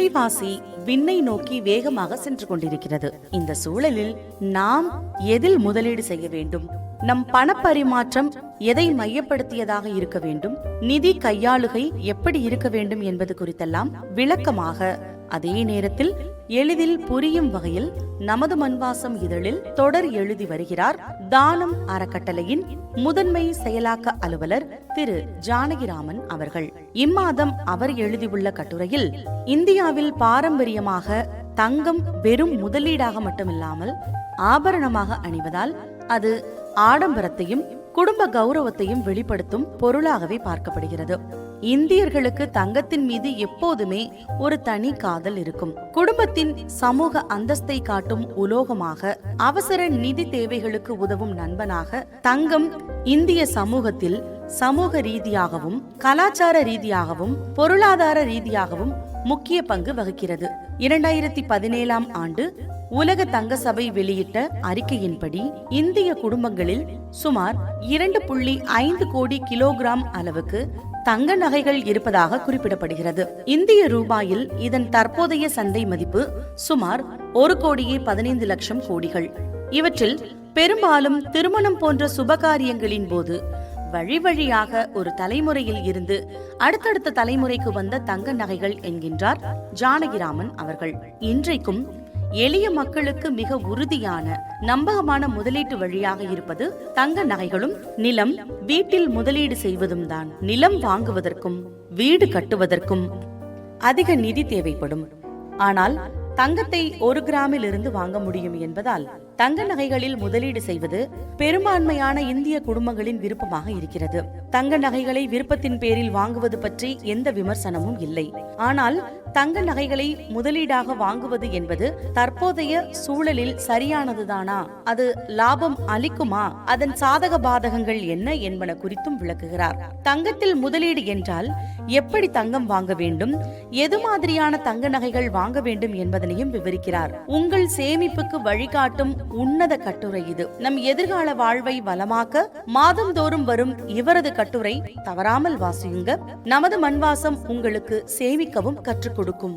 விலைவாசி விண்ணை நோக்கி வேகமாக சென்று கொண்டிருக்கிறது. இந்த சூழலில் நாம் எதில் முதலீடு செய்ய வேண்டும்? நம் பணப்பரிமாற்றம் எதை மையப்படுத்தியதாக இருக்க வேண்டும்? நிதி கையாளுகை எப்படி இருக்க வேண்டும் என்பது குறித்தெல்லாம் விளக்கமாக அதே நேரத்தில் எளிதில் புரியும் வகையில் நமது மண்வாசம் இதழில் தொடர் எழுதி வருகிறார் தானம் அறக்கட்டளையின் முதன்மை செயலாக்க அலுவலர் திரு ஜானகிராமன் அவர்கள். இம்மாதம் அவர் எழுதியுள்ள கட்டுரையில் இந்தியாவில் பாரம்பரியமாக தங்கம் வெறும் முதலீடாக மட்டுமில்லாமல் ஆபரணமாக அணிவதால் அது ஆடம்பரத்தையும் குடும்ப கௌரவத்தையும் வெளிப்படுத்தும் பொருளாகவே பார்க்கப்படுகிறது. இந்தியர்களுக்கு தங்கத்தின் மீது எப்போதுமே ஒரு தனி காதல் இருக்கும். குடும்பத்தின் சமூக அந்தஸ்தை காட்டும் உலோகமாக அவசர நிதி தேவைகளுக்கு உதவும் நண்பனாக தங்கம் இந்திய சமூகத்தில் சமூக ரீதியாகவும் கலாச்சார ரீதியாகவும் பொருளாதார ரீதியாகவும் முக்கிய பங்கு வகிக்கிறது. இரண்டாயிரத்தி பதினேழாம் ஆண்டு உலக தங்க சபை வெளியிட்ட அறிக்கையின்படி இந்திய குடும்பங்களில் சுமார் இரண்டு புள்ளி ஐந்து கோடி கிலோகிராம் அளவுக்கு தங்க நகைகள் இருப்பதாக குறிப்பிடப்படுகிறது. இந்திய ரூபாயில் இதன் தற்போதைய சந்தை மதிப்பு சுமார் ஒரு கோடியே பதினைந்து லட்சம் கோடிகள். இவற்றில் பெரும்பாலும் திருமணம் போன்ற சுபகாரியங்களின் போது வழி வழியாக ஒரு தலைமுறையில் இருந்து அடுத்தடுத்த தலைமுறைக்கு வந்த தங்க நகைகள் என்கின்றார் ஜானகிராமன் அவர்கள். இன்றைக்கும் எளிய மக்களுக்கு மிக உறுதியான நம்பகமான முதலீட்டு வழியாக இருப்பது தங்க நகைகளும் நிலம் வீட்டில் முதலீடு செய்வதும் தான். நிலம் வாங்குவதற்கும் வீடு கட்டுவதற்கும் அதிக நிதி தேவைப்படும். ஆனால் தங்கத்தை ஒரு கிராமில் இருந்து வாங்க முடியும் என்பதால் தங்க நகைகளில் முதலீடு செய்வது பெரும்பான்மையான இந்திய குடும்பங்களின் விருப்பமாக இருக்கிறது. தங்க நகைகளை விருப்பத்தின் பேரில் வாங்குவது பற்றி எந்த விமர்சனமும் இல்லை. ஆனால் தங்க நகைகளை முதலீடாக வாங்குவது என்பது தற்போதைய சூழலில் சரியானதுதானா? அது லாபம் அளிக்குமா? அதன் சாதக பாதகங்கள் என்ன என்பன குறித்தும் விளக்குகிறார். தங்கத்தில் முதலீடு என்றால் எப்படி தங்கம் வாங்க வேண்டும்? எது மாதிரியான தங்க நகைகள் வாங்க வேண்டும் என்பதனையும் விவரிக்கிறார். உங்கள் சேமிப்புக்கு வழிகாட்டும் உன்னத கட்டுரை இது. நம் எதிர்கால வாழ்வை வளமாக்க மாதந்தோறும் வரும் இவரது கட்டுரை தவறாமல் வாசியுங்க நமது மண்வாசம் உங்களுக்கு சேமிக்கவும் கற்றுக் കൊടുക്കും.